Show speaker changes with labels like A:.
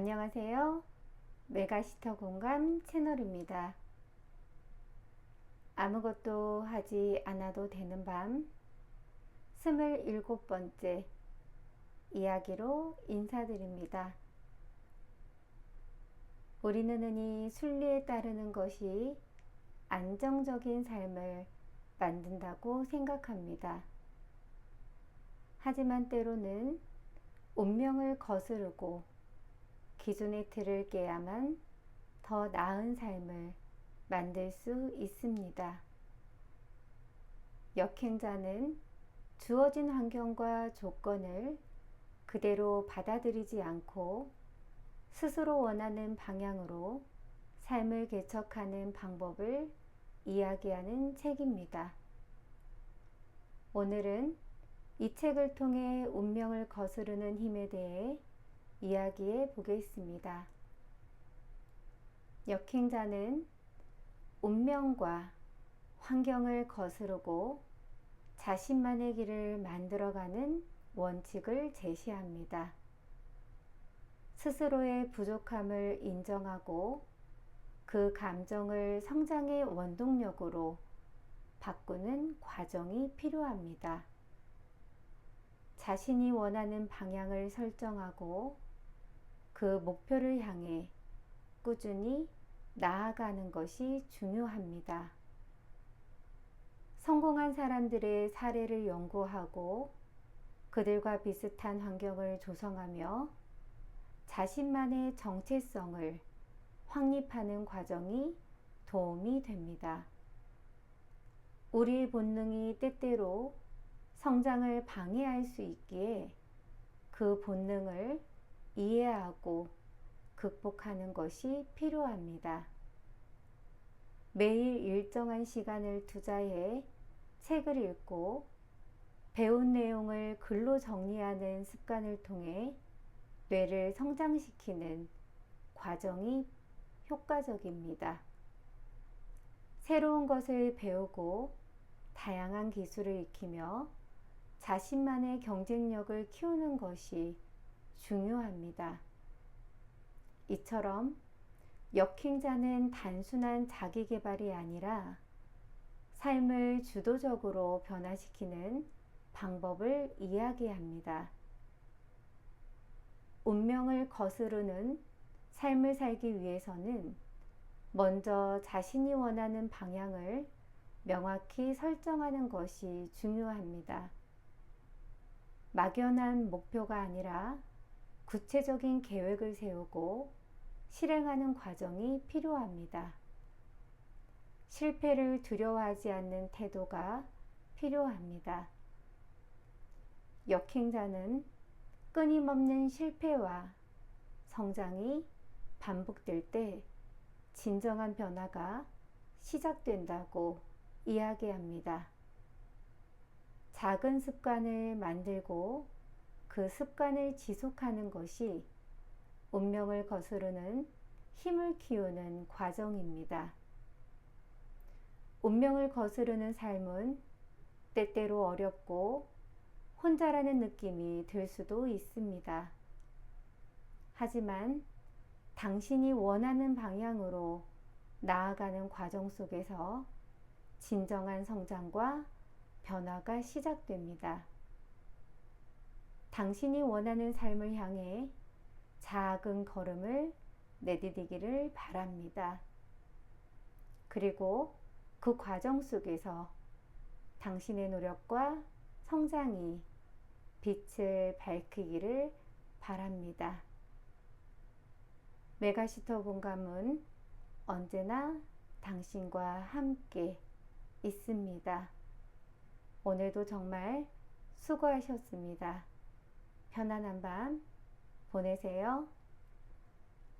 A: 안녕하세요. 메가시터 공감 채널입니다. 아무것도 하지 않아도 되는 밤 27번째 이야기로 인사드립니다. 우리는 흔히 순리에 따르는 것이 안정적인 삶을 만든다고 생각합니다. 하지만 때로는 운명을 거스르고 기존의 틀을 깨야만 더 나은 삶을 만들 수 있습니다. 역행자는 주어진 환경과 조건을 그대로 받아들이지 않고 스스로 원하는 방향으로 삶을 개척하는 방법을 이야기하는 책입니다. 오늘은 이 책을 통해 운명을 거스르는 힘에 대해 이야기해 보겠습니다. 역행자는 운명과 환경을 거스르고 자신만의 길을 만들어가는 원칙을 제시합니다. 스스로의 부족함을 인정하고 그 감정을 성장의 원동력으로 바꾸는 과정이 필요합니다. 자신이 원하는 방향을 설정하고 그 목표를 향해 꾸준히 나아가는 것이 중요합니다. 성공한 사람들의 사례를 연구하고 그들과 비슷한 환경을 조성하며 자신만의 정체성을 확립하는 과정이 도움이 됩니다. 우리의 본능이 때때로 성장을 방해할 수 있기에 그 본능을 이해하고 극복하는 것이 필요합니다. 매일 일정한 시간을 투자해 책을 읽고 배운 내용을 글로 정리하는 습관을 통해 뇌를 성장시키는 과정이 효과적입니다. 새로운 것을 배우고 다양한 기술을 익히며 자신만의 경쟁력을 키우는 것이 중요합니다. 이처럼 역행자는 단순한 자기 개발이 아니라 삶을 주도적으로 변화시키는 방법을 이야기합니다. 운명을 거스르는 삶을 살기 위해서는 먼저 자신이 원하는 방향을 명확히 설정하는 것이 중요합니다. 막연한 목표가 아니라 구체적인 계획을 세우고 실행하는 과정이 필요합니다. 실패를 두려워하지 않는 태도가 필요합니다. 역행자는 끊임없는 실패와 성장이 반복될 때 진정한 변화가 시작된다고 이야기합니다. 작은 습관을 만들고 그 습관을 지속하는 것이 운명을 거스르는 힘을 키우는 과정입니다. 운명을 거스르는 삶은 때때로 어렵고 혼자라는 느낌이 들 수도 있습니다. 하지만 당신이 원하는 방향으로 나아가는 과정 속에서 진정한 성장과 변화가 시작됩니다. 당신이 원하는 삶을 향해 작은 걸음을 내디디기를 바랍니다. 그리고 그 과정 속에서 당신의 노력과 성장이 빛을 밝히기를 바랍니다. 메가시터 공감은 언제나 당신과 함께 있습니다. 오늘도 정말 수고하셨습니다. 편안한 밤 보내세요.